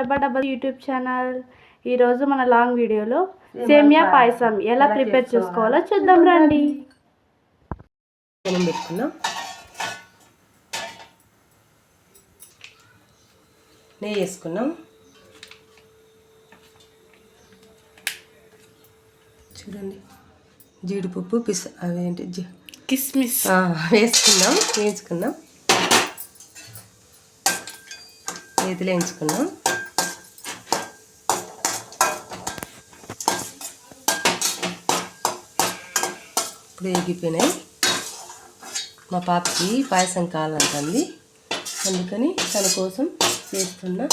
డబ్బా డబ్బా YouTube channel. ఈరోజు మన లాంగ్ వీడియోలో సేమియా పాయసం ఎలా ప్రిపేర్ చేసుకోవాలో చూద్దాం రండి. పెట్టుకున్నాం నెయ్యి వేసుకున్నాం చూడండి. జీడిపప్పు పిస్ అవేంటి? జీ కిస్మిస్. ఆ, వేసుకున్నాం వేయించుకున్నాం చేతిలో వేయించుకున్నాం ఇప్పుడు ఎగిపోయినాయి మా పాపకి పాయసం కావాలంటుంది. అందుకని తన కోసం చేస్తున్నా.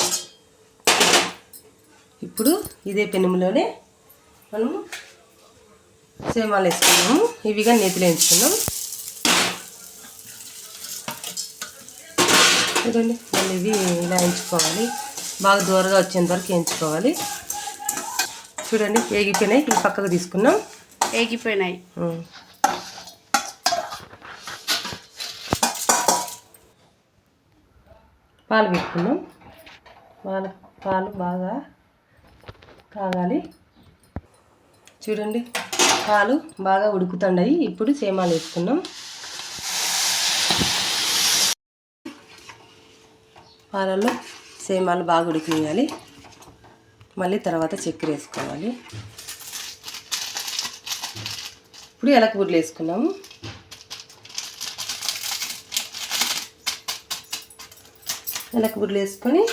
ఇప్పుడు ఇదే పెనుములోనే మనము సేమాలు వేసుకున్నాము ఇవిగా నెత్తిలో వేయించుకున్నాం చూడండి మళ్ళీ ఇవి ఇలా ఎంచుకోవాలి. బాగా దూరగా వచ్చేంత వరకు ఎంచుకోవాలి. చూడండి వేగిపోయినాయి. ఇవి పక్కకు తీసుకున్నాం. ఏగిపోయినాయి పాలు పెట్టుకున్నాం. పాలు పాలు బాగా కాగాలి. చూడండి పాలు బాగా ఉడుకుతున్నాయి. ఇప్పుడు సేమాలు వేసుకున్నాం. పాలలో సేమాలు బాగా ఉడికియాలి మళ్ళీ తర్వాత చక్కెర వేసుకోవాలి. ఇప్పుడు ఎలక గుడ్లు వేసుకున్నాము. ఎలక బుడ్లు వేసుకొని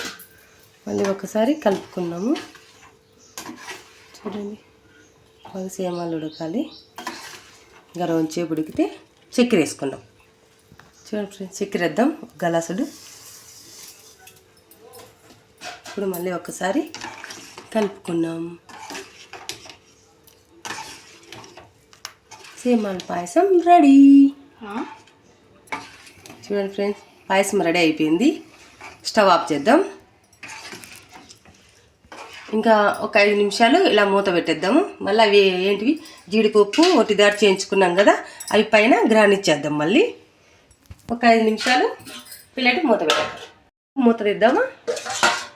మళ్ళీ ఒకసారి కలుపుకున్నాము. చూడండి. బాగా సేమాలు ఉడకాలి. గరం చేపు ఉడికితే చక్కెర వేసుకున్నాం. చూడండి ఫ్రెండ్స్ చక్కెర వేద్దాం. ఒక గలాసుడు. ఇప్పుడు మళ్ళీ ఒకసారి కలుపుకున్నాం. సేమాల పాయసం రెడీ. చూడండి ఫ్రెండ్స్ పాయసం రెడీ అయిపోయింది. స్టవ్ ఆఫ్ చేద్దాం. ఇంకా ఒక ఐదు నిమిషాలు ఇలా మూత పెట్టేద్దాము. మళ్ళీ అవి ఏంటివి? జీడిపప్పు ఒకటి చేయించుకున్నాం కదా అవి పైన గ్రానిచ్ చేద్దాం మళ్ళీ. ఒక ఐదు నిమిషాలు పిల్లటి మూత పెట్టేద్దాం. మూత తెద్దామా?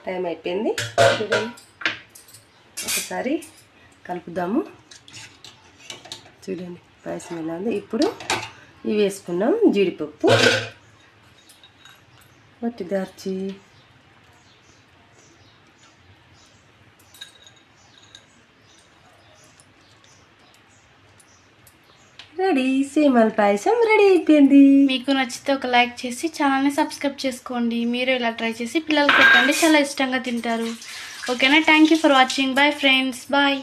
టైం అయిపోయింది. చూడండి. ఒకసారి కలుపుదాము. చూడండి పాయసం ఎలా ఉంది. ఇప్పుడు ఇవి వేసుకున్నాం జీడిపప్పు. వట్టి దార్చి రెడీ సేమల్ పాయసం రెడీ అయిపోయింది మీకు నచ్చితే ఒక లైక్ చేసి ఛానల్ని సబ్స్క్రైబ్ చేసుకోండి. మీరు ఇలా ట్రై చేసి పిల్లలు పెట్టండి. చాలా ఇష్టంగా తింటారు. ఓకేనా? Thank you for watching bye friends bye